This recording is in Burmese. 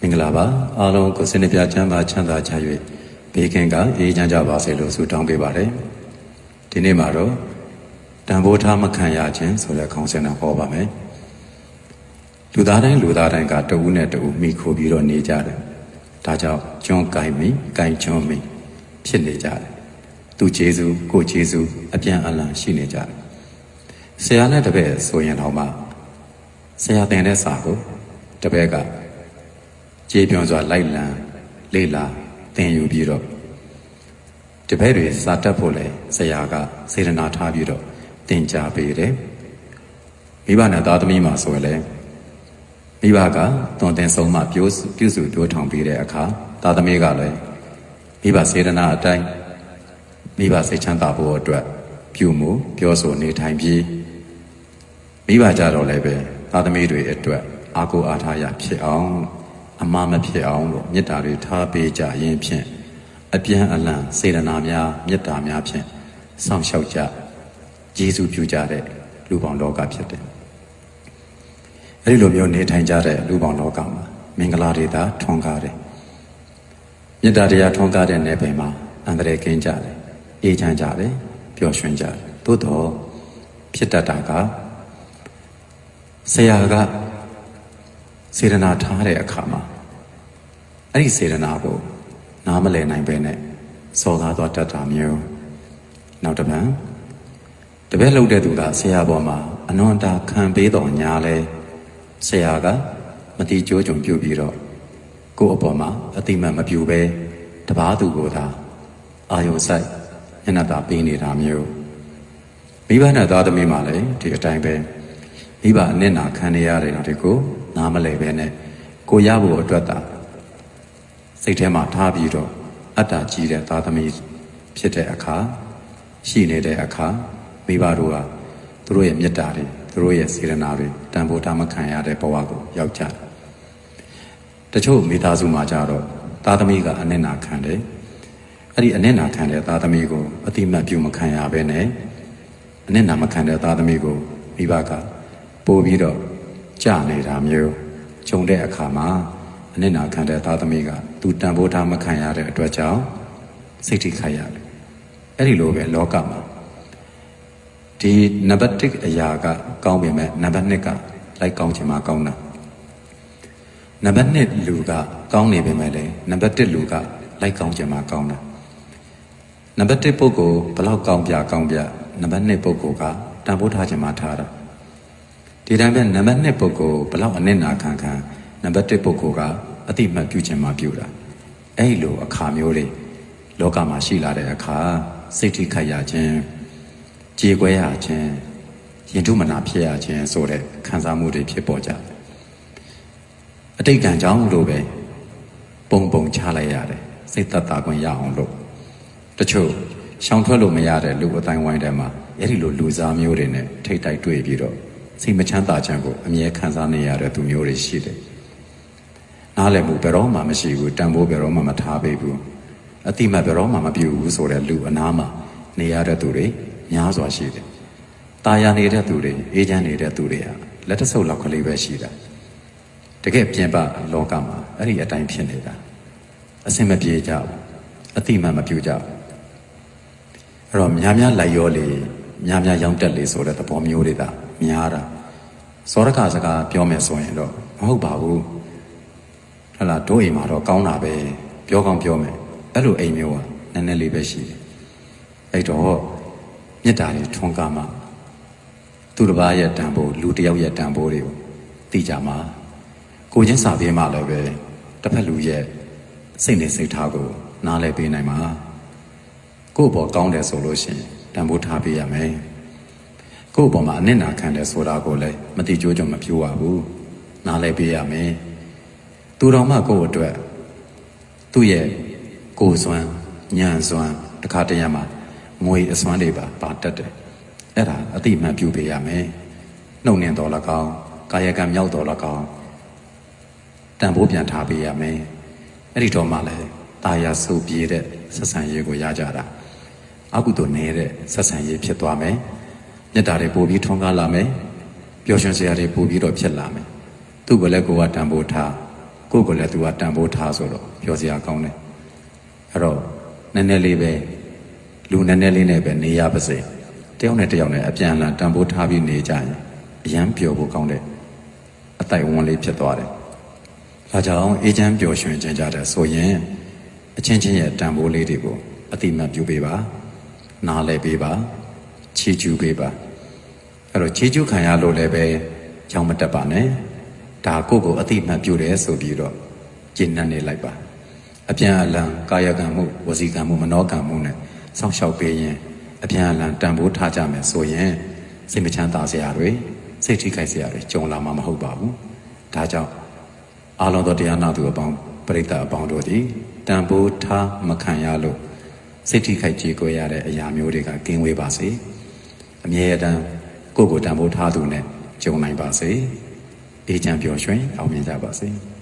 မင်္ဂလာပါအားလုံးကိုစနစ်ပြချမ်းသာချမ်းသာချ၍ဘေးကင်းကအေးချမ်းကြပါစေလို့ဆုတောင်းပေးပါတယ်ဒီနေ့မှာတော့တန်ဖိုးထားမခံရခြင်းဆိုတဲ့ခေါင်းစဉ်နဲ့ဟောပါမယ်လူသားတိုင်းလူသားတိုင်းကတဦးနဲ့တဦးမိခိုပြီးတော့နေကြတယ်ဒါကြောင့်ကျွန်းကိုင်မိကိုင်ကျွန်းမိဖြစ်နေကြတယ်သူကျေးဇူးကိုကျေးဇူးအပြန်အလှန်ရှိနေကြတယ်ဆရာနဲ့တပည့်ဆိုရင်တော့မှဆရာတင်တဲ့စာကိုတပည့်က ကြေးပြောင်စွာလိုက်လံလေ့လာသင်ယူပြီးတော့တပည့်တွေစာတတ်ဖို့လဲဆရာကစေတနာထားပြီးတော့သင်ကြားပေးတယ်မိဘနဲ့သားသမီးမှာဆိုရင်လည်းမိဘကသွန်သင်ဆုံးမှပြုပြုစုတိုးထောင်ပေးတဲ့အခါသားသမီးကလည်းမိဘစေတနာအတိုင်းမိဘစိတ်ချမ်းသာဖို့အတွက်ပြုမှုပြောဆိုနေထိုင်ပြီးမိဘကြတော့လည်းပဲသားသမီးတွေအတွက်အာကိုအားထားရဖြစ်အောင် အမှားမဖြစ်အောင်လို့မေတ္တာတွေထားပေးကြရင်ဖြင့်အပြန်အလှန်စေတနာများမေတ္တာများဖြင့်စောင့်ရှောက်ကြယေရှုပြုကြတဲ့လူပေါင်းလောကဖြစ်တယ်။အဲဒီလိုမျိုးနေထိုင်ကြတဲ့လူပေါင်းလောကမှာမင်္ဂလာတွေသာထွန်းကားတယ်။မေတ္တာတရားထွန်းကားတဲ့နယ်ပယ်မှာအန္တရာယ်ကင်းကြတယ်။အေးချမ်းကြတယ်။ပျော်ရွှင်ကြတယ်။သို့တော့ဖြစ်တတ်တာကဆရာက စေတနာထားတဲ့အခါမှာအဲ့ဒီစေတနာကိုနားမလည်နိုင်ပဲနဲ့စော်ကားသွားတတ်တာမျိုးနောက်တစ်ပံတပည့်လှုပ်တဲ့သူကဆရာပေါ်မှာအနွန်တာခံပေးတော်ညာလဲဆရာကမတိကြိုးကြုံပြုတ်ပြီးတော့ကိုယ့်အပေါ်မှာအတိမတ်မပြူပဲတပားသူကိုသာအာယုံဆိုင်ညနာတာပေးနေတာမျိုးမိဘနဲ့သားသမီးမှလည်းဒီအတိုင်းပဲမိဘအနစ်နာခံရတဲ့တော့ဒီကို နားမလဲပဲနဲ့ကိုရဖို့အတွက်သာစိတ်ထဲမှာထားပြီးတော့အတ္တကြီးတဲ့သားသမီးဖြစ်တဲ့အခါရှိနေတဲ့အခါမိဘတို့ကသူတို့ရဲ့မေတ္တာတွေသူတို့ရဲ့စေတနာတွေတန်ဖိုးထားမခံရတဲ့ဘဝကိုရောက်ကြတယ်တချို့မိသားစုမှာကြတော့သားသမီးကအနစ်နာခံတယ်အဲ့ဒီအနစ်နာခံတဲ့သားသမီးကိုအတိမတ်ပြုမခံရဘဲနဲ့အနစ်နာမခံတဲ့သားသမီးကိုမိဘကပို့ပြီးတော့ ကြနေတာမျိုးဂျုံတဲ့အခါမှာအနစ်နာခံတဲ့သားသမီးကသူတန်ဖိုးထားမခံရတဲ့အတွက်ကြောင့်စိတ်ထိခိုက်ရတယ်အဲ့ဒီလိုပဲလောကမှာဒီနံပါတ်1အရာကကောင်းပေမဲ့နံပါတ်2ကလိုက်ကောင်းချင်မှကောင်းတာနံပါတ်2လူကကောင်းနေပေမဲ့လည်းနံပါတ်1လူကလိုက်ကောင်းချင်မှကောင်းတာနံပါတ်1ပုဂ္ဂိုလ်ဘလောက်ကောင်းပြကောင်းပြနံပါတ်2ပုဂ္ဂိုလ်ကတန်ဖိုးထားချင်မှထားတာ ဒီတိုင်းပဲနံပါတ်2ပုဂ္ဂိုလ်ဘလောက်အနစ်နာခံခံနံပါတ်1ပုဂ္ဂိုလ်ကအတိမတ်ပြုခြင်းမှပြုတာအဲ့လိုအခါမျိုးတွေလောကမှာရှိလာတဲ့အခါစိတ်ထိခိုက်ရခြင်းကြေကွဲရခြင်းရင်ထုမနာဖြစ်ရခြင်းဆိုတဲ့ခံစားမှုတွေဖြစ်ပေါ်ကြတယ်အတိတ်ကံကြောင့်လို့ပဲပုံပုံချလိုက်ရတယ်စိတ်သက်သာခွင့်ရအောင်လို့တချို့ရှောင်ထွက်လို့မရတဲ့လူအတိုင်းဝိုင်းထဲမှာအဲ့ဒီလိုလူစားမျိုးတွေနဲ့ထိတ်တိုက်တွေ့ပြီးတော့ စိတ်မချမ်းသာခြင်းကိုအမြဲခံစားနေရတဲ့သူမျိုးတွေရှိတယ်။နားလည်မှုဘယ်တော့မှမရှိဘူးတန်ဖိုးဘယ်တော့မှမထားပေးဘူး။အတိမတ်ဘယ်တော့မှမပြုဘူးဆိုတဲ့လူအနာမှာနေရတဲ့သူတွေများစွာရှိတယ်။ตาယာနေတဲ့သူတွေအေးချမ်းနေတဲ့သူတွေကလက်တဆုပ်လောက်ကလေးပဲရှိတာ။တကယ်ပြင်ပလောကမှာအဲ့ဒီအတိုင်းဖြစ်နေတာ။အစင်မပြေကြဘူး။အတိမတ်မပြုကြဘူး။အဲ့တော့များများလိုက်ရောလေ များများရောင်းတက်လေဆိုတဲ့သဘောမျိုးတွေသာများတာစောရကစကားပြောမယ်ဆိုရင်တော့မဟုတ်ပါဘူးဟလာတို့အိမ်မှာတော့ကောင်းတာပဲပြောကောင်းပြောမယ်အဲ့လိုအိမ်မျိုးကနည်းနည်းလေးပဲရှိတယ်အဲ့တော့မေတ္တာတွေထွန်းကားမှသူတစ်ပါးရဲ့တန်ဖိုးလူတစ်ယောက်ရဲ့တန်ဖိုးတွေကိုသိကြမှာကိုချင်းစာပေးမှလည်းပဲတစ်ဖက်လူရဲ့စိတ်နဲ့စိတ်ထားကိုနားလည်ပေးနိုင်မှာကိုယ့်ဘောကောင်းတယ်ဆိုလို့ရှိရင် တန်ဖိုးထားပေးရမယ်ကိုယ့်အပေါ်မှာအနစ်နာခံတယ်ဆိုတာကိုလည်းမတိကျိုးကြုံမပြောပါဘူးနားလည်ပေးရမယ်သူတော်မှကိုယ့်အတွက်သူ့ရဲ့ကိုယ်စွမ်းညံစွမ်းတခါတရံမှာငွေအစွမ်းတွေပါပါတတ်တယ်အဲ့ဒါအတိအမှန်ပြုပေးရမယ်နှုတ်နှင်းတော်လကောင်းကာယကံမြောက်တော်လကောင်းတန်ဖိုးပြန်ထားပေးရမယ်အဲ့ဒီတော့မှလည်းตาရဆုပ်ပြေးတဲ့ဆက်ဆံရေးကိုရကြတာ အကုသိုလ်နေတဲ့ဆက်ဆံရေးဖြစ်သွားမယ်မေတ္တာတွေပို့ပြီးထွန်းကားလာမယ်ပျော်ရွှင်စရာတွေပို့ပြီးတော့ဖြစ်လာမယ်သူ့ဘလည်းကိုကတန်ဖိုးထားကိုယ့်ကိုယ်လည်းသူကတန်ဖိုးထားဆိုတော့ပြောစရာကောင်းတယ်အဲ့တော့နည်းနည်းလေးပဲလူနည်းနည်းလေးနဲ့ပဲနေရပါစေတယောက်နဲ့တယောက်နဲ့အပြန်အလှန်တန်ဖိုးထားပြီးနေကြရင်အရန်ပျော်ဖို့ကောင်းတဲ့အတိုက်အဝန်းလေးဖြစ်သွားတယ်ဒါကြောင့်အေဂျင့်ပျော်ရွှင်ခြင်းကြတဲ့ဆိုရင်အချင်းချင်းရဲ့တန်ဖိုးလေးတွေကိုအတိမတ်ပြုပေးပါ နားလည်ပေးပါချီးကျူးပေးပါအဲ့တော့ခြေကျုခံရလို့လည်းပဲကြောင်မတက်ပါနဲ့ဒါကိုယ့်ကိုအတိအမှတ်ပြုတယ်ဆိုပြီးတော့ကျင့်နှံ့နေလိုက်ပါအပြန်အလှန်ကာယကံမှုဝစီကံမှုမနောကံမှုနဲ့စောင့်ရှောက်ပေးရင်အပြန်အလှန်တန်ဖိုးထားကြမယ်ဆိုရင်စိတ်မချမ်းသာစရာတွေစိတ်ထိခိုက်စရာတွေကြုံလာမှာမဟုတ်ပါဘူးဒါကြောင့်အာလုံးသောတရားနာသူအပေါင်းပရိသတ်အပေါင်းတို့သည်တန်ဖိုးထားမခံရလို့ စိတ်ထိခိုက်ကြေကွဲရတဲ့အရာမျိုးတွေကကင်းဝေးပါစေအမြဲတမ်းကိုယ့်ကိုယ်တန်ဖိုးထားသူနဲ့ကြုံနိုင်ပါစေ။အေးချမ်းပျော်ရွှင်အောင်မြင်ကြပါစေ။